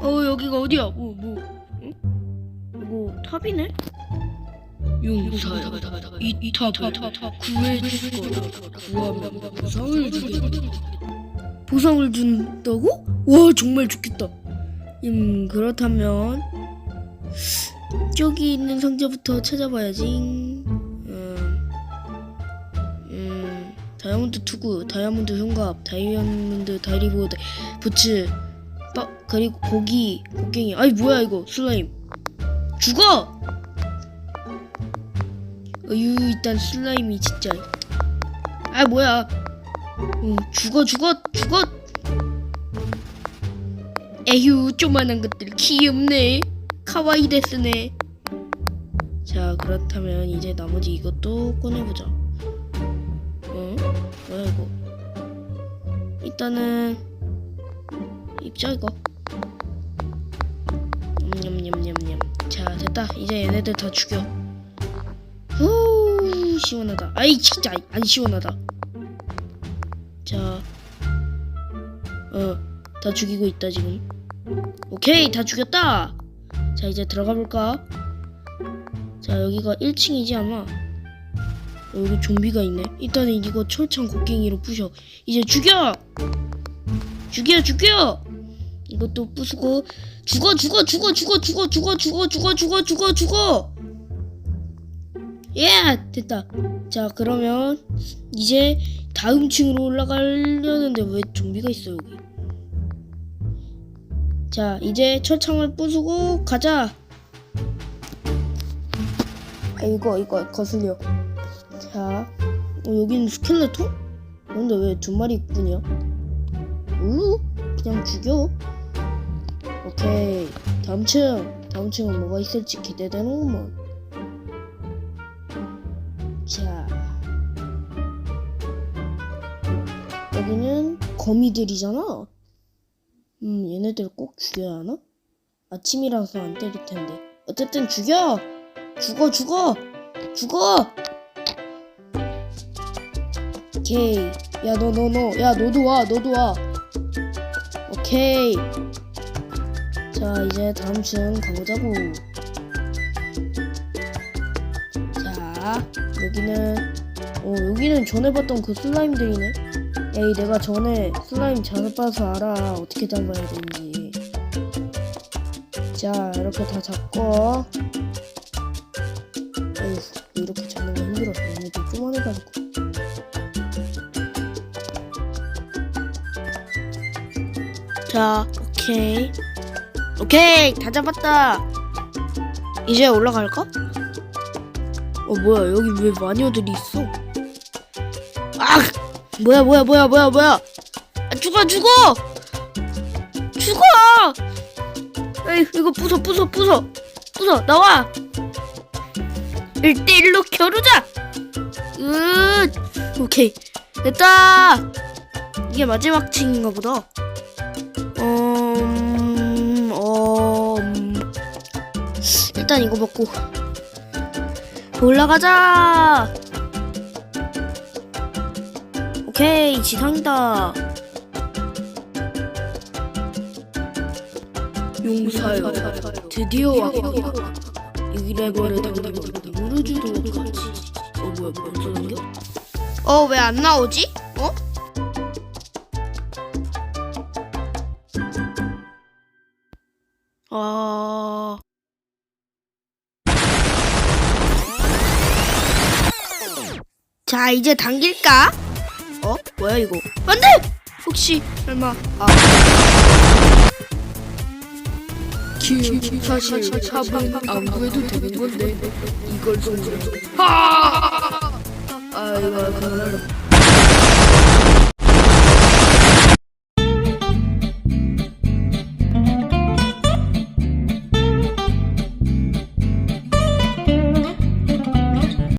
어 여기가 어디야? 뭐 뭐? 응? 이거 탑이네? 용사야 이, 이 탑을 구해줄 거다 구하면 보상을 주겠다 보상을 준다고? 와 정말 좋겠다 음 그렇다면 저기 있는 상자부터 찾아봐야지 음, 음 다이아몬드 투구 다이아몬드 흉갑 다이아몬드 다이리보드 부츠 빠 그리고 고기 곡괭이. 아이 뭐야 이거? 슬라임. 죽어! 어유 일단 슬라임이 진짜. 아 뭐야. 어, 죽어 죽어 죽어! 에휴 조만한 것들 귀엽네. 카와이 데스네. 자 그렇다면 이제 나머지 이것도 꺼내보자. 어? 뭐야 이거? 일단은 입자 이거. 냠냠냠냠. 자 됐다. 이제 얘네들 다 죽여. 후 시원하다. 아이 진짜 안 시원하다. 자어다 죽이고 있다 지금. 오케이 다 죽였다. 자 이제 들어가 볼까? 자 여기가 1층이지 아마? 어, 여기 좀비가 있네. 일단은 이거 철창 곡괭이로 부셔. 이제 죽여! 죽여 죽여 이것도 부수고 죽어 죽어 죽어 죽어 죽어 죽어 죽어 죽어 죽어 죽어 죽어 예 됐다 자 그러면 이제 다음 층으로 올라가려는데 왜 좀비가 있어 여기 자 이제 철창을 부수고 가자 아, 이거 이거 거슬려 자 어, 여기는 스켈레톤? 근데 왜 두 마리뿐이야? 우 그냥 죽여 오케이. 다음 층. 다음 층은 뭐가 있을지 기대되는구먼. 자. 여기는 거미들이잖아? 음 얘네들 꼭 죽여야 하나? 아침이라서 안 때릴 텐데. 어쨌든 죽여! 죽어 죽어! 죽어! 오케이. 야 너 너 너. 야 너도 와 너도 와. 오케이 자 이제 다음 층 가보자고. 자 여기는 어 여기는 전에 봤던 그 슬라임들이네? 에이 내가 전에 슬라임 잘 봐서 알아. 어떻게 잡아야 되는지. 자 이렇게 다 잡고. 에휴 이렇게 잡는 거 힘들어 얘네들 쪼만해가지고. 자 오케이 오케이 다 잡았다. 이제 올라갈까? 어 뭐야 여기 왜 마녀들이 있어? 아 뭐야 뭐야 뭐야 뭐야 뭐야? 아, 죽어 죽어! 죽어! 에이 이거 부숴 부숴 부숴! 부숴 나와! 1대1로 겨루자! 으! 오케이 됐다! 이게 마지막 층인가 보다. 음, 일단 이거 먹고 올라가자. 오케이 지상이다. 용사여, 드디어 왔구나. 이래버려 당기면 무르주도 같이. 어 뭐야 벌써 당겨? 어왜 안 나오지? 어? 어... 자 이제 당길까? 어? 뭐야 이거? 안돼! 혹시 설마 아키 사실 탑은 안 구해도 되는 건데 이걸 좀 하! 아 이거 그러면